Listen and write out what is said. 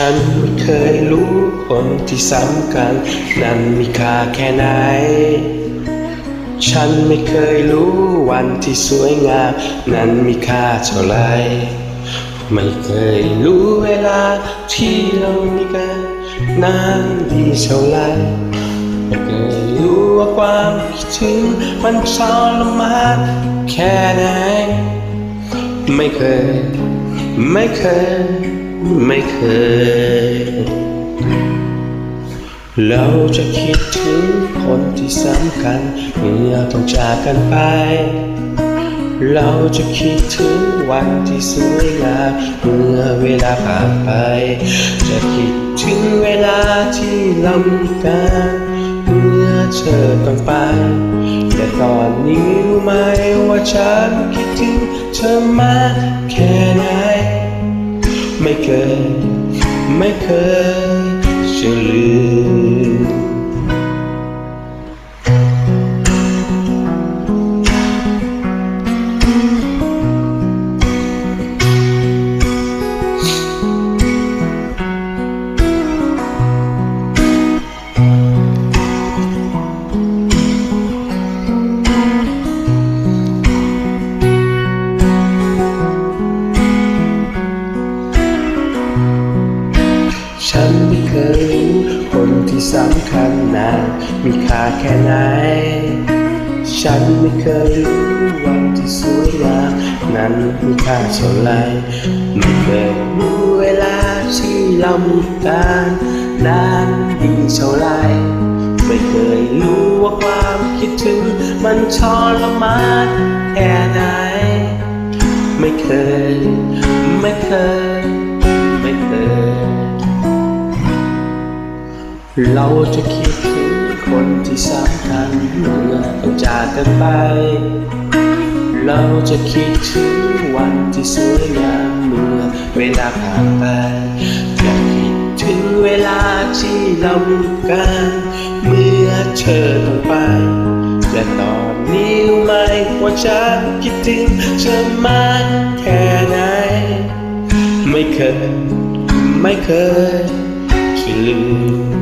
ฉันไม่เคยรู้คนที่สำคัญนั้นมีค่าแค่ไหน ฉันไม่เคยรู้วันที่สวยงาม นั้นมีค่าเท่าไร ไม่เคยรู้เวลาที่เรามีกัน นั้นดีเท่าไรไม่เคยรู้ว่าความคิดถึงมันทรมานแค่ไหน ไม่เคย ไม่เคย ไม่เคย เราจะคิดถึงคนที่สำคัญเมื่อต้องจากกันไป เราจะคิดถึงวันที่สวยงามเมื่อเวลาผ่านไป จะคิด ถึงเวลาที่เรามีกันเมื่อเธอต้องไป แต่ตอนนี้รู้ไหมว่าฉันคิดถึงเธอมากแค่ไหน ไม่เคย ไม่เคยจะลืม ที่สำคัญนั้นมีค่าแค่ไหน ฉันไม่เคยรู้วันที่สวยงามนั้นมีค่าเท่าไรไม่เคยรู้เวลาที่เรามีกันนั้นดีเท่าไรไม่เคยรู้ว่าความคิดถึงมันทรมานแค่ไหน ไม่เคย ไม่เคย เราจะคิดถึงคนที่สำคัญเมื่อต้องจากกันไป เราจะคิดถึงวันที่สวยงามเมื่อเวลาผ่านไปจะคิดถึงเวลาที่เรามีกันเมื่อเธอต้องไปแต่ตอนนี้รู้ไหมว่าฉันคิดถึงเธอมากแค่ไหน ไม่เคย ไม่เคยลืม